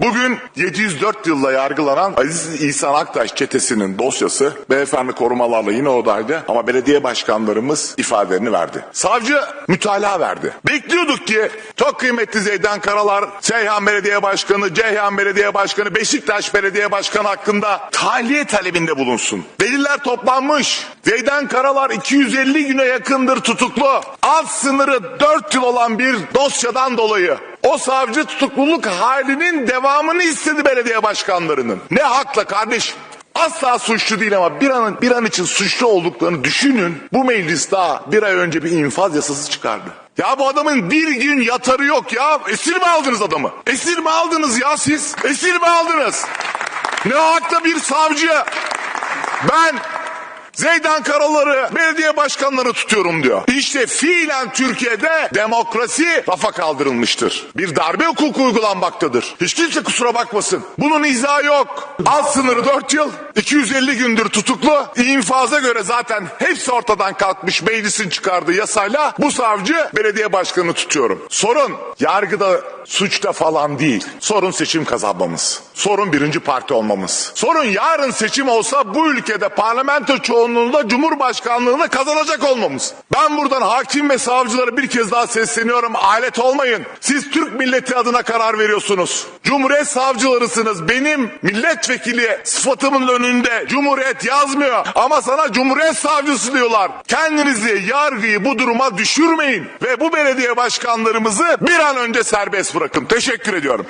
Bugün 704 yılla yargılanan Aziz İhsan Aktaş çetesinin dosyası beyefendi korumalarla yine oradaydı ama belediye başkanlarımız ifadelerini verdi. Savcı mütalaa verdi. Bekliyorduk ki çok kıymetli Zeydan Karalar, Seyhan Belediye Başkanı, Ceyhan Belediye Başkanı, Beşiktaş Belediye Başkanı hakkında tahliye talebinde bulunsun. Deliller toplanmış. Zeydan Karalar 250 güne yakındır tutuklu. Alt sınırı 4 yıl olan bir dosyadan dolayı o savcı tutukluluk halinin devamını istedi belediye başkanlarının. Ne hakla kardeş? Asla suçlu değil ama bir an, bir an için suçlu olduklarını düşünün. Bu meclis daha bir ay önce bir infaz yasası çıkardı. Ya bu adamın bir gün yatarı yok ya. Esir mi aldınız adamı? Esir mi aldınız ya siz? Esir mi aldınız? Ne hakla bir savcı? Ben Zeydan Karaları belediye başkanları tutuyorum diyor. İşte fiilen Türkiye'de demokrasi rafa kaldırılmıştır. Bir darbe hukuku uygulanmaktadır. Hiç kimse kusura bakmasın. Bunun izahı yok. Alt sınırı 4 yıl, 250 gündür tutuklu. İnfaza göre zaten hepsi ortadan kalkmış meclisin çıkardığı yasayla bu savcı belediye başkanını tutuyorum. Sorun yargıda suçta falan değil. Sorun seçim kazanmamız. Sorun birinci parti olmamız. Sorun yarın seçim olsa bu ülkede parlamento çoğunluğunda cumhurbaşkanlığını kazanacak olmamız. Ben buradan hakim ve savcılara bir kez daha sesleniyorum. Alet olmayın. Siz Türk milleti adına karar veriyorsunuz. Cumhuriyet savcılarısınız. Benim milletvekili sıfatımın önünde Cumhuriyet yazmıyor. Ama sana Cumhuriyet savcısı diyorlar. Kendinizi yargıyı bu duruma düşürmeyin. Ve bu belediye başkanlarımızı bir an önce serbest bırakın. Teşekkür ediyorum.